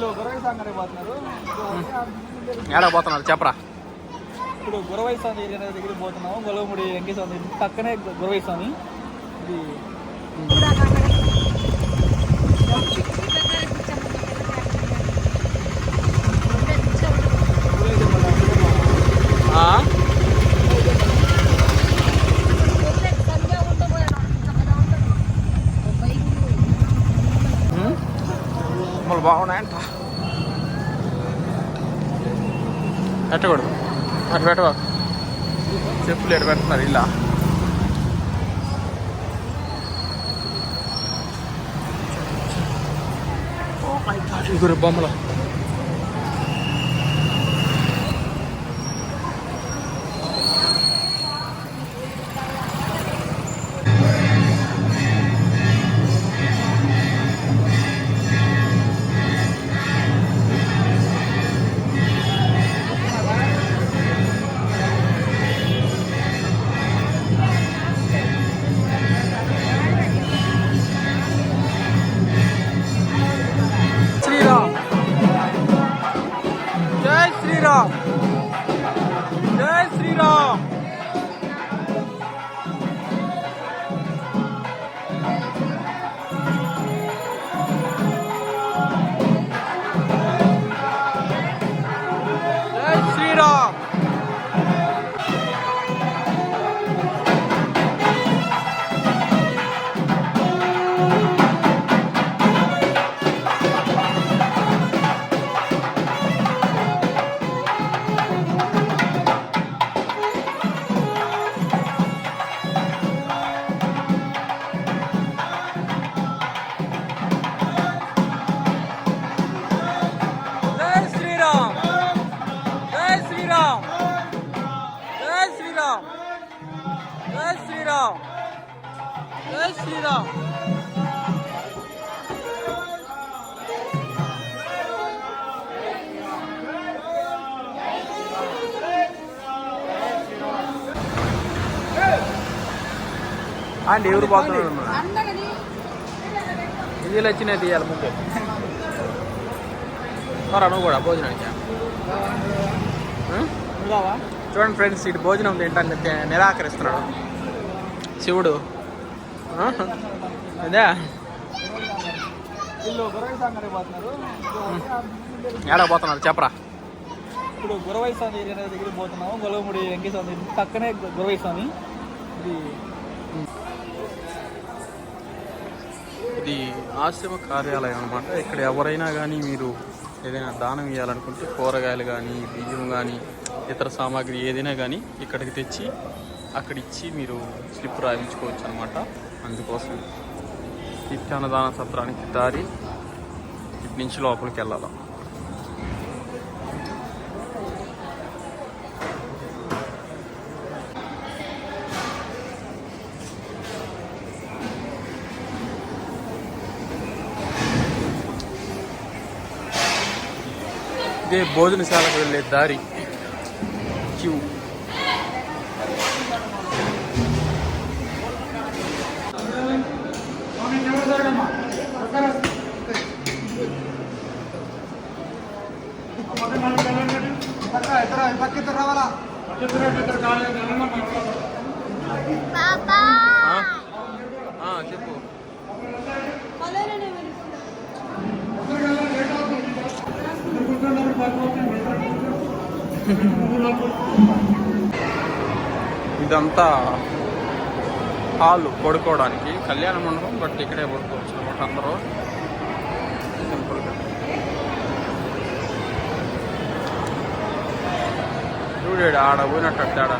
Song పోతున్నారు. చెప్పరా. ఇప్పుడు గురవై స్వామి ఏరియా దగ్గరికి పోతున్నాము. గొలవముడి వెంకటేశ్వర పక్కనే గురవై స్వామి ఇది బొమ్మలు బాగున్నాయంట పెట్టకూడదు అటు పెట్టవా చెప్పులు ఎటు పెడుతున్నారు ఇలా ఇగురు బొమ్మలు జై శ్రీరామ్ అండి ఎవరు పోతున్నారు? ఇది వచ్చినాయి తీయాలి ముందు. రా నువ్వు కూడా భోజనానికి చూడండి ఫ్రెండ్స్ ఇటు భోజనం తింటానికి నిరాకరిస్తున్నాడు. శివుడు. అదే. సాంగ్ పోతున్నారు. చెప్పరా. ఇప్పుడు గురవై స్వామి ఏరియా దగ్గరికి పోతున్నాము. గొలవముడి వెంకటేశ్వర స్వామి పక్కనే గురవై స్వామి. ఇది ఇది ఆశ్రమ కార్యాలయం అనమాట ఇక్కడ ఎవరైనా కానీ మీరు ఏదైనా దానం ఇవ్వాలనుకుంటే కూరగాయలు కానీ బియ్యం కానీ ఇతర సామాగ్రి ఏదైనా కానీ ఇక్కడికి తెచ్చి అక్కడ ఇచ్చి మీరు స్లిప్ రాయించుకోవచ్చు అనమాట అందుకోసం నిత్యాన్నదాన సత్రానికి దారి ఇటు నుంచి లోపలికి వెళ్ళాలి ఇదే భోజనశాలకు వెళ్ళే దారి క్యూ చెప్పు. ఇదంతా హాల్ పడుకోవడానికి. కళ్యాణ మండపం బట్ ఇక్కడే పడుకోవచ్చు అనమాట అందరూ. ഇവിടെ ആടെ വീണിട്ടടാ